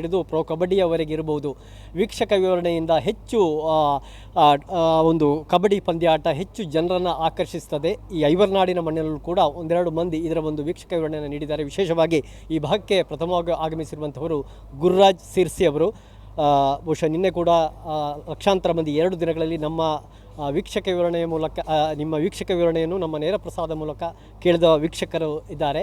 ಹಿಡಿದು ಪ್ರೊ ಕಬಡ್ಡಿಯವರೆಗೆ ಇರಬಹುದು ವೀಕ್ಷಕ ವಿವರಣೆಯಿಂದ ಹೆಚ್ಚು ಒಂದು ಕಬಡ್ಡಿ ಪಂದ್ಯಾಟ ಹೆಚ್ಚು ಜನರನ್ನು ಆಕರ್ಷಿಸ್ತದೆ ಈ ಐವರ್ನಾಡಿನ ಮಣ್ಣಿನಲ್ಲೂ ಕೂಡ ಒಂದೆರಡು ಮಂದಿ ಇದರ ಒಂದು ವೀಕ್ಷಕ ವಿವರಣೆಯನ್ನು ನೀಡಿದ್ದಾರೆ. ವಿಶೇಷವಾಗಿ ಈ ಭಾಗಕ್ಕೆ ಪ್ರಥಮವಾಗಿ ಆಗಮಿಸಿರುವಂಥವರು ಗುರುರಾಜ್ ಸಿರ್ಸಿ ಅವರು. ಬಹುಶಃ ನಿನ್ನೆ ಕೂಡ ಲಕ್ಷಾಂತರ ಮಂದಿ ಎರಡು ದಿನಗಳಲ್ಲಿ ನಮ್ಮ ವೀಕ್ಷಕ ವಿವರಣೆಯ ಮೂಲಕ ನಿಮ್ಮ ವೀಕ್ಷಕ ವಿವರಣೆಯನ್ನು ನಮ್ಮ ನೇರ ಪ್ರಸಾದ ಮೂಲಕ ಕೇಳಿದ ವೀಕ್ಷಕರು ಇದ್ದಾರೆ.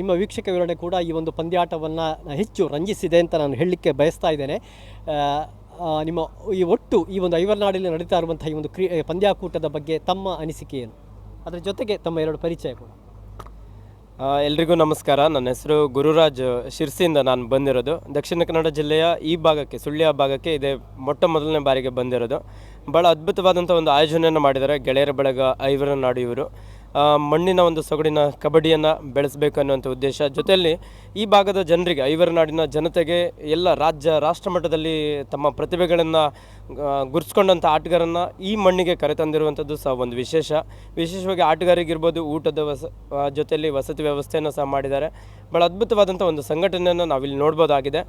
ನಿಮ್ಮ ವೀಕ್ಷಕ ವಿವರಣೆ ಕೂಡ ಈ ಒಂದು ಪಂದ್ಯಾಟವನ್ನು ಹೆಚ್ಚು ರಂಜಿಸಿದೆ ಅಂತ ನಾನು ಹೇಳಲಿಕ್ಕೆ ಬಯಸ್ತಾ ಇದ್ದೇನೆ. ನಿಮ್ಮ ಈ ಒಟ್ಟು ಈ ಒಂದು ಐವರ್ನಾಡಲ್ಲಿ ನಡೀತಾ ಇರುವಂಥ ಈ ಒಂದು ಕ್ರೀ ಪಂದ್ಯಾಕೂಟದ ಬಗ್ಗೆ ತಮ್ಮ ಅನಿಸಿಕೆ ಏನು? ಅದರ ಜೊತೆಗೆ ತಮ್ಮ ಎರಡು ಪರಿಚಯ ಕೂಡ. ಎಲ್ರಿಗೂ ನಮಸ್ಕಾರ. ನನ್ನ ಹೆಸರು ಗುರುರಾಜ್ ಶಿರ್ಸಿಯಿಂದ ನಾನು ಬಂದಿರೋದು. ದಕ್ಷಿಣ ಕನ್ನಡ ಜಿಲ್ಲೆಯ ಈ ಭಾಗಕ್ಕೆ, ಸುಳ್ಯ ಭಾಗಕ್ಕೆ ಇದೇ ಮೊಟ್ಟ ಮೊದಲನೇ ಬಾರಿಗೆ ಬಂದಿರೋದು. ಭಾಳ ಅದ್ಭುತವಾದಂಥ ಒಂದು ಆಯೋಜನೆಯನ್ನು ಮಾಡಿದ್ದಾರೆ ಗೆಳೆಯರ ಬಳಗ ಐವರ ನಾಡು ಇವರು. ಮಣ್ಣಿನ ಒಂದು ಸೊಗಡಿನ ಕಬಡ್ಡಿಯನ್ನು ಬೆಳೆಸಬೇಕು ಅನ್ನುವಂಥ ಉದ್ದೇಶ. ಜೊತೆಯಲ್ಲಿ ಈ ಭಾಗದ ಜನರಿಗೆ, ಐವರ ನಾಡಿನ ಜನತೆಗೆ ಎಲ್ಲ ರಾಜ್ಯ, ರಾಷ್ಟ್ರ ಮಟ್ಟದಲ್ಲಿ ತಮ್ಮ ಪ್ರತಿಭೆಗಳನ್ನು ಗುರ್ಸ್ಕೊಂಡಂಥ ಆಟಗಾರನ್ನು ಈ ಮಣ್ಣಿಗೆ ಕರೆತಂದಿರುವಂಥದ್ದು ಸಹ ಒಂದು ವಿಶೇಷ. ವಿಶೇಷವಾಗಿ ಆಟಗಾರಿಗಿರ್ಬೋದು ಊಟದ ವಸ ಜೊತೆಯಲ್ಲಿ ವಸತಿ ವ್ಯವಸ್ಥೆಯನ್ನು ಸಹ ಮಾಡಿದ್ದಾರೆ. ಭಾಳ ಅದ್ಭುತವಾದಂಥ ಒಂದು ಸಂಘಟನೆಯನ್ನು ನಾವಿಲ್ಲಿ ನೋಡ್ಬೋದಾಗಿದೆ.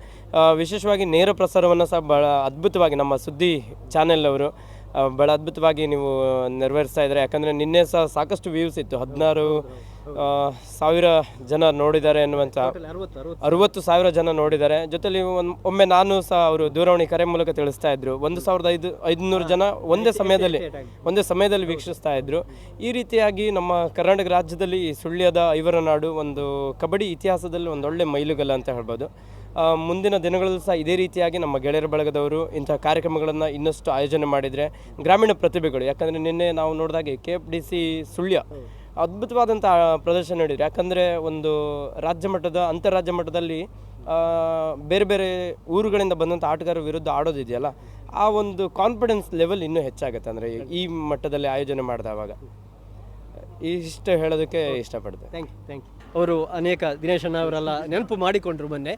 ವಿಶೇಷವಾಗಿ ನೇರ ಪ್ರಸಾರವನ್ನು ಸಹ ಭಾಳ ಅದ್ಭುತವಾಗಿ ನಮ್ಮ ಸುದ್ದಿ ಚಾನೆಲ್ ಅವರು ಭಾಳ ಅದ್ಭುತವಾಗಿ ನೀವು ನೆರವೇರಿಸ್ತಾ ಇದ್ದಾರೆ. ಯಾಕಂದರೆ ನಿನ್ನೆ ಸಹ ಸಾಕಷ್ಟು ವ್ಯೂಸ್ ಇತ್ತು. ಹದಿನಾರು ಸಾವಿರ ಜನ ನೋಡಿದ್ದಾರೆ ಎನ್ನುವಂಥ ಅರವತ್ತು ಸಾವಿರ ಜನ ನೋಡಿದ್ದಾರೆ. ಜೊತೆಲಿ ಒಂದು ಒಮ್ಮೆ ನಾನು ಸಹ ಅವರು ದೂರವಾಣಿ ಕರೆ ಮೂಲಕ ತಿಳಿಸ್ತಾ ಇದ್ರು. ಒಂದು ಸಾವಿರದ ಐದು ಐದುನೂರು ಜನ ಒಂದೇ ಸಮಯದಲ್ಲಿ ಒಂದೇ ಸಮಯದಲ್ಲಿ ವೀಕ್ಷಿಸ್ತಾ ಇದ್ರು. ಈ ರೀತಿಯಾಗಿ ನಮ್ಮ ಕರ್ನಾಟಕ ರಾಜ್ಯದಲ್ಲಿ ಸುಳ್ಯದ ಐವರ ನಾಡು ಒಂದು ಕಬಡ್ಡಿ ಇತಿಹಾಸದಲ್ಲಿ ಒಂದೊಳ್ಳೆ ಮೈಲುಗಲ್ಲ ಅಂತ ಹೇಳ್ಬೋದು. ಮುಂದಿನ ದಿನಗಳಲ್ಲೂ ಸಹ ಇದೇ ರೀತಿಯಾಗಿ ನಮ್ಮ ಗೆಳೆಯರ ಬಳಗದವರು ಇಂಥ ಕಾರ್ಯಕ್ರಮಗಳನ್ನು ಇನ್ನಷ್ಟು ಆಯೋಜನೆ ಮಾಡಿದರೆ ಗ್ರಾಮೀಣ ಪ್ರತಿಭೆಗಳು. ಯಾಕಂದರೆ ನಿನ್ನೆ ನಾವು ನೋಡಿದಾಗೆ K F D C Sullia ಅದ್ಭುತವಾದಂಥ ಪ್ರದರ್ಶನ ನೀಡಿದ್ರು. ಯಾಕಂದರೆ ಒಂದು ರಾಜ್ಯ ಮಟ್ಟದ ಅಂತಾರಾಜ್ಯ ಮಟ್ಟದಲ್ಲಿ ಆ, ಬೇರೆ ಬೇರೆ ಊರುಗಳಿಂದ ಬಂದಂಥ ಆಟಗಾರರ ವಿರುದ್ಧ ಆಡೋದಿದೆಯಲ್ಲ ಆ ಒಂದು ಕಾನ್ಫಿಡೆನ್ಸ್ ಲೆವೆಲ್ ಇನ್ನೂ ಹೆಚ್ಚಾಗುತ್ತೆ. ಅಂದರೆ ಈ ಮಟ್ಟದಲ್ಲಿ ಆಯೋಜನೆ ಮಾಡಿದವಾಗ ಇಷ್ಟು ಹೇಳೋದಕ್ಕೆ ಇಷ್ಟಪಡ್ತೇನೆ. ಥ್ಯಾಂಕ್ ಯು ಥ್ಯಾಂಕ್ ಯು ಅವರು ಅನೇಕ ದಿನೇಶ್ ಅವರೆಲ್ಲ ನೆನಪು ಮಾಡಿಕೊಂಡ್ರು ಮೊನ್ನೆ.